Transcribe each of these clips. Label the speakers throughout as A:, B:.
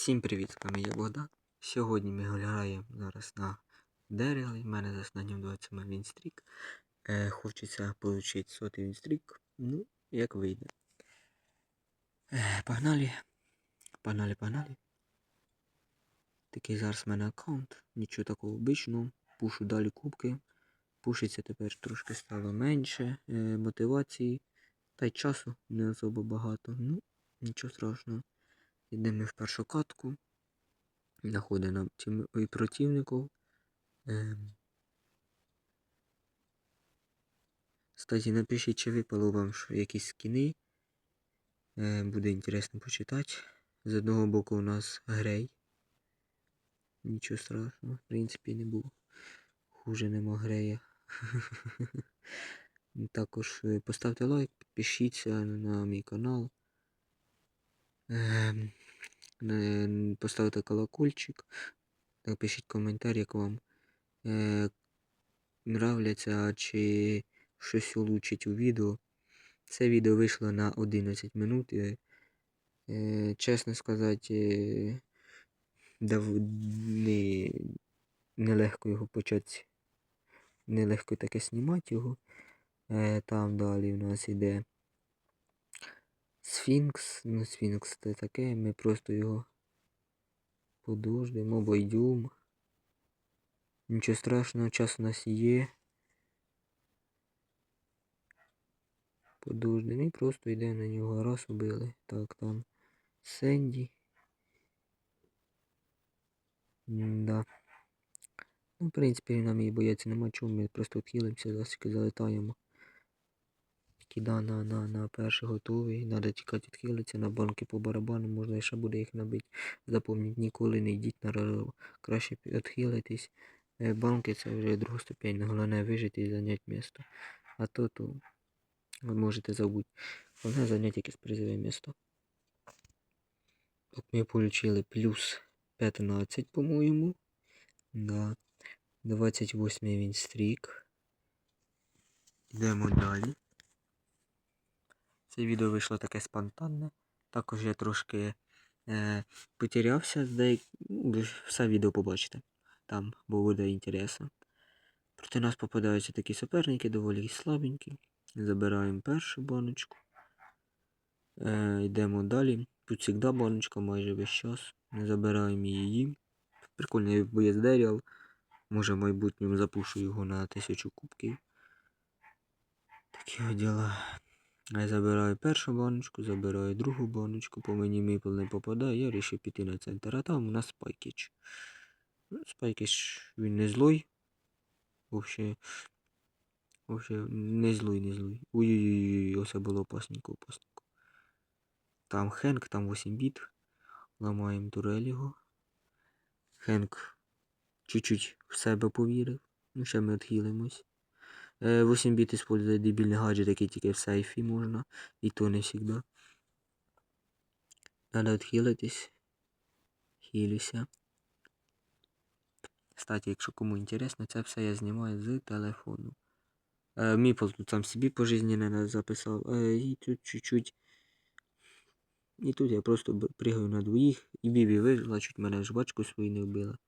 A: Всім привіт, з вами я Богдан. Сьогодні ми гуляємо зараз на Дерелі. У мене за останнім 27 вінстрік. Е, хочеться отримати сотий вінстрік. Ну, як вийде. Е, погнали. Погнали, погнали. Такий зараз в мене аккаунт. Нічого такого обичного. Пушу далі кубки. Пушиться тепер трошки стало менше. Е, мотивації. Та й часу не особо багато. Ну, нічого страшного. Йдемо в першу катку. Знаходимо тім... і противників. Ем... Кстати, напишіть, чи випало вам якісь скіни. Ем, буде інтересно почитати. З одного боку у нас грей. Нічого страшного, в принципі, не було. Хуже нема грея. Також е, поставте лайк, підпишіться на мій канал. Ем, Поставте колокольчик. Напишіть коментар, як вам е, нравляться чи щось улучшить у відео. Це відео вийшло на 11 минут. Е, чесно сказати, дав, не, нелегко його почати. Нелегко таке знімати його. Е, там далі у нас іде Сфінкс. Ну, Сфінкс це таке, ми просто його подождемо, обойдемо. Нічого страшного, час у нас є. Подождемо і просто йдемо на нього. Раз убили. Так, там Сенді. Да. Ну, в принципі, нам і бояться нема чого, ми просто відхилимося, засіки залетаємо. Кида на, на, на перший готовий. Надо тікати відхилитися, на банки по барабану, можна ще буде їх набити. Запомніть, ніколи не йдіть на рару. Краще відхилитись. Е, Банки це вже другоступеньне, головне вижити і зайняти місто. А то то ви можете забути. Головне зайняти якесь призове місто. Так, ми отримали плюс 15, по-моєму. Да. 28 він стрік. Йдемо далі. Це відео вийшло таке спонтанне. Також я трошки е, потерявся деяк... ви все відео побачите. Там бо буде інтересно. Проти нас попадаються такі суперники, доволі слабенькі. Забираємо першу баночку. Е, йдемо далі. Тут завжди баночка майже весь час. Забираємо її. Прикольний боєць Деріал. Може в майбутньому запушу його на тисячу кубків. Такі діла. Я забираю першу баночку, забираю другу баночку, по мені міпл не попадає, я вирішив піти на центр, а там у нас спайкіч. Ну, спайкіч він не злой. Вообще, вообще не злой, не злой. Ой-ой-ой, ось було опасненько, опасненько. Там Хенк, там 8 біт. Ламаємо турель його. Хенк чуть-чуть в себе повірив. Ну, ще ми відхилимось. 8 біт использує дебільний гаджет, який тільки в сейфі можна. І то не завжди. Надо відхилитись. Хілюся. Кстати, якщо кому інтересно, це все я знімаю з телефону. Е, Міпл тут сам собі пожизненно записав. Е, і тут чуть-чуть. І тут я просто пригаю на двоїх. І Бібі вижила, чуть мене жвачку свою не вбила.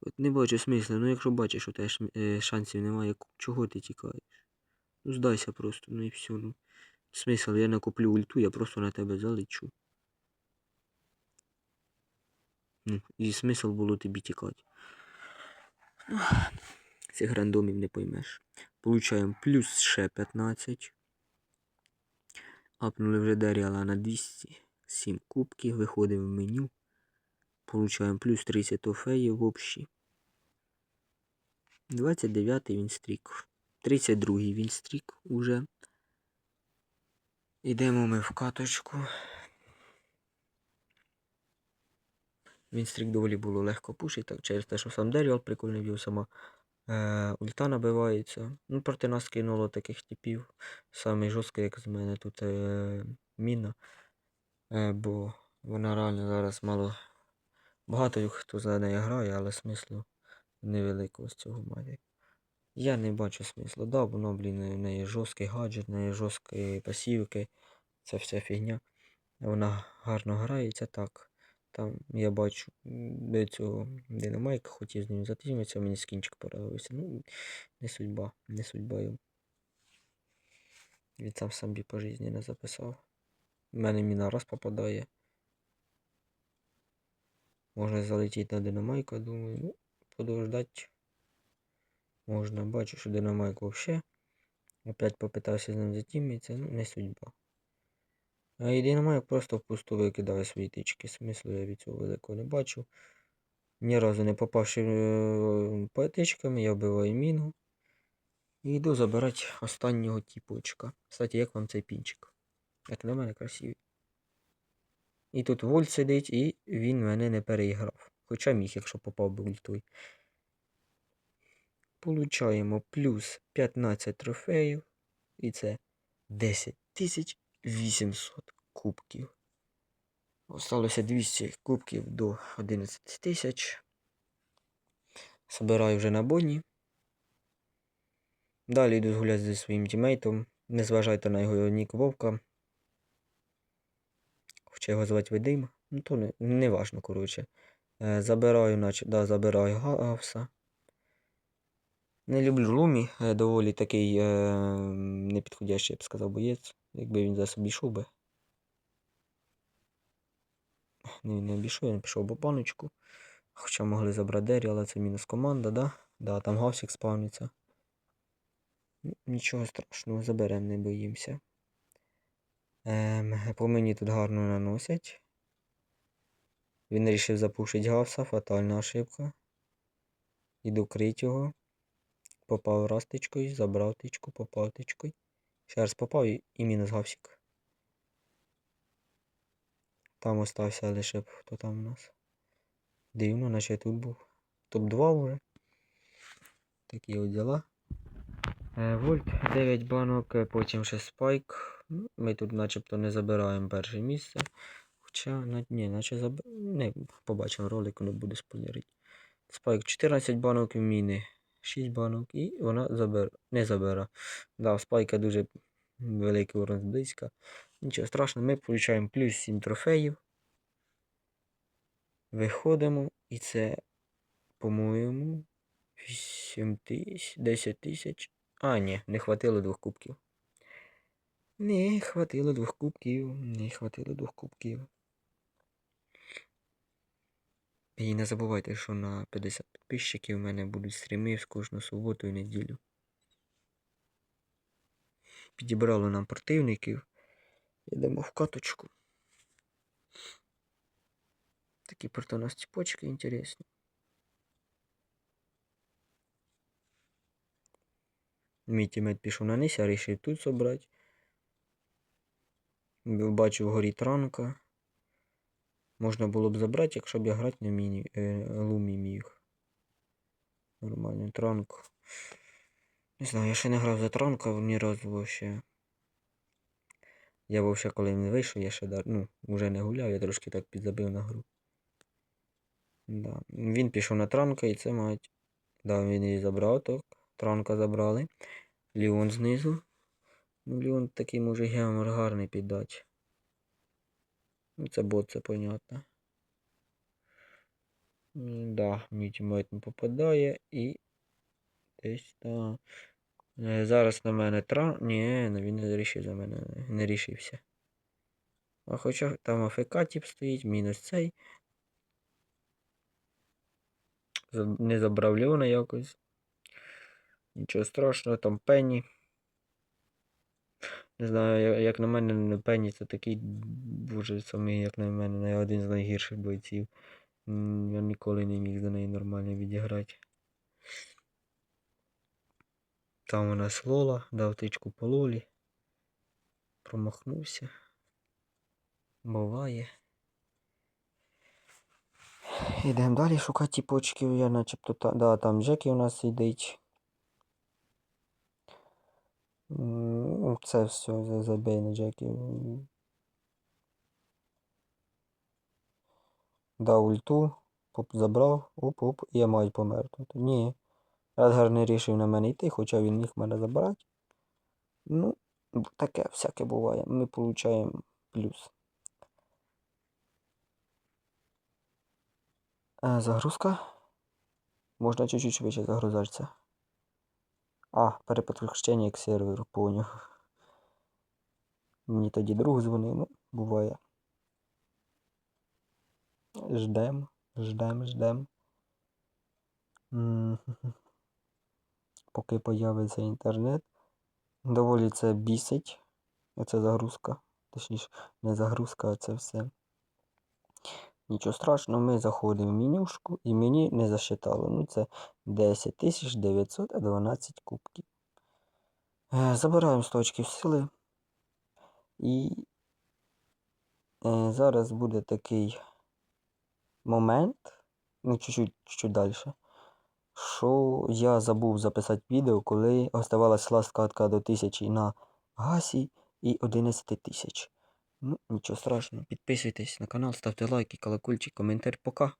A: От не бачу смисла, ну якщо бачиш, що теж е, шансів немає, чого ти тікаєш? Ну здайся просто, ну і все. Ну. Смисл, я накоплю ульту, я просто на тебе залечу. Ну, і смисл було тобі тікати. Ну, Цих рандомів не поймеш. Получаємо плюс ще 15. Апнули вже Даріала на 207 кубків. Виходимо в меню. Получаємо плюс 30 трофеїв в общі. 29 він стрік. 32 він стрік уже. Йдемо ми в каточку. Він стрік доволі було легко пушити, так, через те, що сам Деріал прикольний б'є сама е, ульта набивається. Ну, проти нас кинуло таких типів. Самий жорсткий, як з мене тут е, міна. Е, бо вона реально зараз мало. Багато хто за неї грає, але смислу невеликого цього має. Я не бачу смислу. Да, воно, блін, в неї жорсткий гаджет, в неї жорсткі пасівки. Це вся фігня. Вона гарно грається так. там я бачу до цього Динамайка, хотів з ним затімитися, мені скінчик понравився. Ну, не судьба, не судьба йому. Він сам собі по житті не записав. У мене міна раз попадає. Можна залетіти на динамайку, думаю, ну, подождать. Можна, бачу, що динамайк вообще. Опять попитався з ним затімитися, ну, не судьба. А і динамайк просто впусту викидає свої тички. Смислу я від цього великого не бачу. Ні разу не попавши е, по тичками, я вбиваю міну. І йду забирати останнього тіпочка. Кстати, як вам цей пінчик? Як на мене красивий. І тут вольт сидить, і він мене не переіграв. Хоча міг, якщо попав би ультой. Получаємо плюс 15 трофеїв. І це 10 800 кубків. Осталося 200 кубків до 11 тисяч. Собираю вже на боні. Далі йду згуляти зі своїм тімейтом. Не зважайте на його нік Вовка. Хоча його звати Вадим. Ну то не, не важно, коротше. Е, забираю, наче, да, забираю Гавса. Не люблю Лумі, е, доволі такий е, непідходящий, я б сказав, боєць. Якби він за собі йшов би. Не, він не обійшов, він пішов по паночку. Хоча могли забрати Дері, але це мінус команда, да? Да, там гавсик спавниться. Нічого страшного, заберемо, не боїмося. Ем, по мені тут гарно наносять. Він вирішив запушити гавса, фатальна ошибка. Іду крить його. Попав раз тичкою, забрав тичку, попав тичкою. Ще раз попав і, і мінус гавсик. Там остався лише хто там у нас. Дивно, наче тут був. Топ-2 вже. Такі от діла. Е, Вольт 9 банок, потім ще спайк. Ми тут начебто не забираємо перше місце. Хоча, на- ні, наче заб... Не, побачимо ролик, воно буде спойлерити. Спайк 14 банок в міни. 6 банок і вона забер... не забере. Да, спайка дуже великий урон з близька. Нічого страшного, ми получаємо плюс 7 трофеїв. Виходимо, і це, по-моєму, 8 тисяч, 10 тисяч. А, ні, не хватило двох кубків. Не хватило двох кубків, не хватило двох кубків. І не забувайте, що на 50 підписчиків в мене будуть стріми з кожну суботу і неділю. Підібрали нам противників. Йдемо в каточку. Такі проти у нас ціпочки інтересні. Мій тімейт пішов на низ, я вирішив тут собрати. Б- Бачу вгорі транка. Можна було б забрати, якщо б я грати на міні, е, лумі міг. Нормальний транк. Не знаю, я ще не грав за транка ні разу вообще. Я вообще, коли він вийшов, я ще дар... ну, вже не гуляв, я трошки так підзабив на гру. Да. Він пішов на транка і це мать. Да, він її забрав, так. Транка забрали. Ліон знизу. Ну, Ліон такий може гемор гарний піддати. Ну, це бот, це понятно. Да, мій не попадає і. Десь там. Е, Зараз на мене тран. Ні, ну він не рішив за мене, не рішився. А хоча там АФК стоїть, мінус цей. Не забрав Леона якось. Нічого страшного, там Пенні. Не знаю, як на мене, не Пенні це такий, боже, самий, як на мене, один з найгірших бойців. Я ніколи не міг за неї нормально відіграти. Там у нас Лола, дав тичку по Лолі. Промахнувся. Буває. Йдемо далі шукати тіпочків. Я начебто да, там Джекі у нас сидить. Це все за- забей на Джекі. М. Дав ульту, поп забрав, оп-оп, і я маю померти. Ні. Едгар не рішив на мене йти, хоча він міг мене забрати. Ну, таке всяке буває. Ми получаємо плюс. Е, загрузка. Можна чуть-чуть швидше загрузатися. А, переподключення к серверу, поняв. Мені тоді друг дзвонив, ну, буває. Ждем, ждем, ждем. Поки появиться інтернет. Доволі це бісить. Оце загрузка. Точніше, не загрузка, а це все. Нічого страшного, ми заходимо в менюшку і мені не засчитало. Ну, це 10 912 кубків. Е, Забираємо 100 очків сили. І е, зараз буде такий момент, ну, чуть-чуть, чуть далі, що я забув записати відео, коли оставалась ласкатка до 1000 на гасі і 11 тисяч. Ну, нічого страшного. Підписуйтесь на канал, ставте лайки, колокольчик, коментар. Пока.